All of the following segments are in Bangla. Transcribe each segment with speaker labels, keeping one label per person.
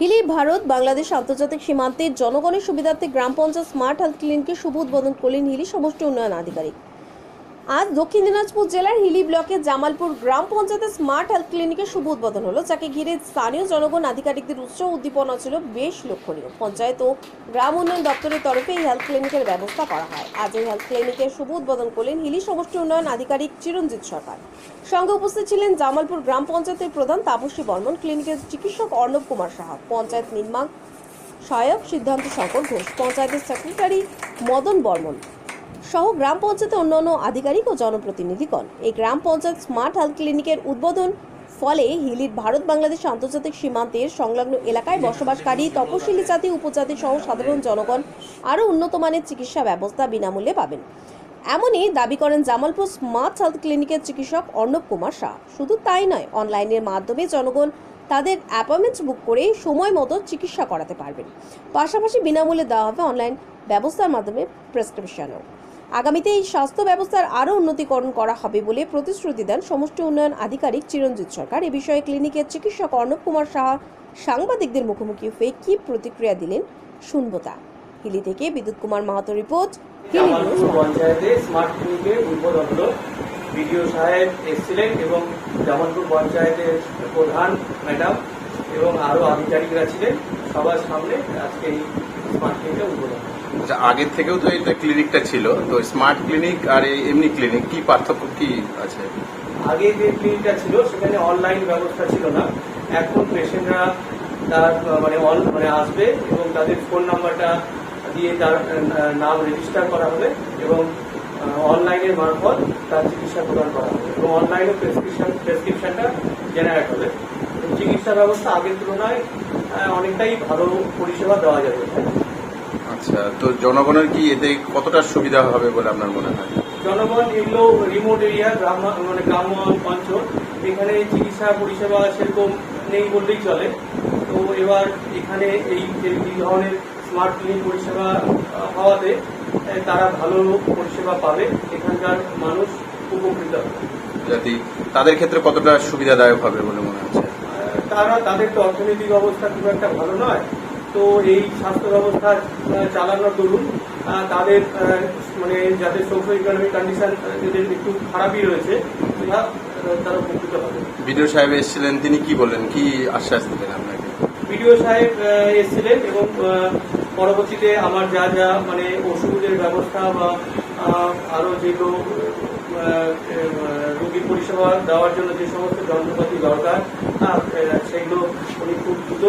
Speaker 1: হিলি, ভারত, বাংলাদেশ আন্তর্জাতিক সীমান্তে জনগণের সুবিধার্থে গ্রাম পঞ্চায়েত স্মার্ট হেলথ ক্লিনিকের শুভ উদ্বোধন করলেন হিলি সমষ্টি উন্নয়ন আধিকারিক। আজ দক্ষিণ দিনাজপুর জেলার হিলি ব্লকের জামালপুর গ্রাম পঞ্চায়েতের স্মার্ট হেলথ ক্লিনিকের শুভ উদ্বোধন হলো, যাকে ঘিরে স্থানীয় জনগণ আধিকারিকদের উৎসাহ উদ্দীপনা ছিল বেশ লক্ষণীয়। পঞ্চায়েত ও গ্রাম উন্নয়ন দপ্তরের তরফে এই হেলথ ক্লিনিকের ব্যবস্থা করা হয়। আজ এই হেলথ ক্লিনিকের শুভ উদ্বোধন করলেন হিলি সমষ্টি উন্নয়ন আধিকারিক চিরঞ্জিত সরকার। সঙ্গে উপস্থিত ছিলেন জামালপুর গ্রাম পঞ্চায়েতের প্রধান তাপসী বর্মন, ক্লিনিকের চিকিৎসক অর্ণব কুমার সাহা, পঞ্চায়েত নির্মাণ সহায়ক সিদ্ধান্ত শঙ্কর ঘোষ, পঞ্চায়েতের সেক্রেটারি মদন বর্মন সহ গ্রাম পঞ্চায়েতের অন্যান্য আধিকারিক ও জনপ্রতিনিধিগণ। এই গ্রাম পঞ্চায়েত স্মার্ট হেলথ ক্লিনিকের উদ্বোধন ফলে হিলির ভারত বাংলাদেশ আন্তর্জাতিক সীমান্তের সংলগ্ন এলাকায় বসবাসকারী তপশিলি জাতি, উপজাতি সহ সাধারণ জনগণ আরও উন্নত মানের চিকিৎসা ব্যবস্থা বিনামূল্যে পাবেন। এমনই দাবি করেন জামালপুর স্মার্ট হেলথ ক্লিনিকের চিকিৎসক অর্ণব কুমার শাহ। শুধু তাই নয়, অনলাইনের মাধ্যমে জনগণ তাদের অ্যাপয়েন্টমেন্ট বুক করে সময় মতো চিকিৎসা করাতে পারবেন। পাশাপাশি বিনামূল্যে দেওয়া হবে অনলাইন ব্যবস্থার মাধ্যমে প্রেসক্রিপশনও। আগামীতে এই স্বাস্থ্য ব্যবস্থার আরও উন্নতিকরণ করা হবে বলে প্রতিশ্রুতি দেন সমষ্টি উন্নয়ন আধিকারিক চিরঞ্জিত সরকার। এ বিষয়ে ক্লিনিকের চিকিৎসক অর্ণব কুমার সাহা সাংবাদিকদের মুখোমুখি হয়ে কি প্রতিক্রিয়া দিলেন শুনব তা। হিলি থেকে বিদ্যুৎ কুমার মাহাতো রিপোর্ট
Speaker 2: পঞ্চায়েতে স্মার্ট ক্লিনিকের উদ্বোধন হলো। বিডিও সাহেব এসেছিলেন এবং জামালপুর পঞ্চায়েতের প্রধান ম্যাডাম এবং আরও আধিকারিকরা ছিলেন। সবার সামনে আজকে এই
Speaker 3: আচ্ছা আগের থেকেও তো এই ক্লিনিকটা ছিল তো স্মার্ট ক্লিনিক আর এমনি ক্লিনিক কি পার্থক্য কি আছে?
Speaker 2: আগে যে ক্লিনিকটা ছিল সেখানে অনলাইন ব্যবস্থা ছিল না। এখন পেশেন্টরা তার মানে অন মানে আসবে এবং তাদের ফোন নাম্বারটা দিয়ে তার নাম রেজিস্টার করা হবে এবং অনলাইনের মারফত তার চিকিৎসা প্রদান করা হবে এবং অনলাইনে প্রেসক্রিপশন প্রেসক্রিপশনটা জেনারেট হবে। চিকিৎসা ব্যবস্থা আগের তুলনায় অনেকটাই ভালো পরিষেবা দেওয়া যাবে।
Speaker 3: আচ্ছা তো জনগণের কি এতে কতটা সুবিধা হবে বলে আপনার মনে হয়?
Speaker 2: জনগণ এগুলো রিমোট এরিয়া গ্রাম মানে গ্রাম্য অঞ্চল এখানে চিকিৎসা পরিষেবা সেরকম নেই বললেই চলে। তো এবার এখানে এই এই ধরনের স্মার্ট ক্লিনিক পরিষেবা হওয়াতে তারা ভালো পরিষেবা পাবে। এখানকার মানুষ উপকৃত হবে।
Speaker 3: যাতে তাদের ক্ষেত্রে কতটা সুবিধাদায়ক হবে বলে মনে
Speaker 2: আহ, তারা তাদের তো অর্থনৈতিক অবস্থা খুব একটা ভালো নয়। তো এই স্বাস্থ্য ব্যবস্থা চালানোর দরুন তাদের মানে যাদের সোশ্যাল ইকোনমিক কন্ডিশন যাদের একটু খারাপই রয়েছে তারা তারা উপকৃত হবে।
Speaker 3: বিডিও সাহেব এসেছিলেন তিনি কি বললেন কি আশ্বাস দিলেন আপনাকে?
Speaker 2: বিডিও সাহেব এসেছিলেন এবং পরবর্তীতে আমার যা যা মানে ওষুধের ব্যবস্থা বা আহ, আরও যেগুলো রোগীর পরিষেবা দেওয়ার জন্য যে সমস্ত যন্ত্রপাতি দরকার সেগুলো উনি খুব দ্রুত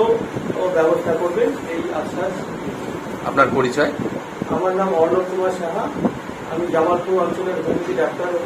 Speaker 2: ব্যবস্থা করবেন এই আশ্বাস
Speaker 3: আপনার পরিচয়?
Speaker 2: আমার নাম অর্ণব কুমার সাহা আমি জামালপুর অঞ্চলের হোমিওপ্যাথি ডাক্তার হব।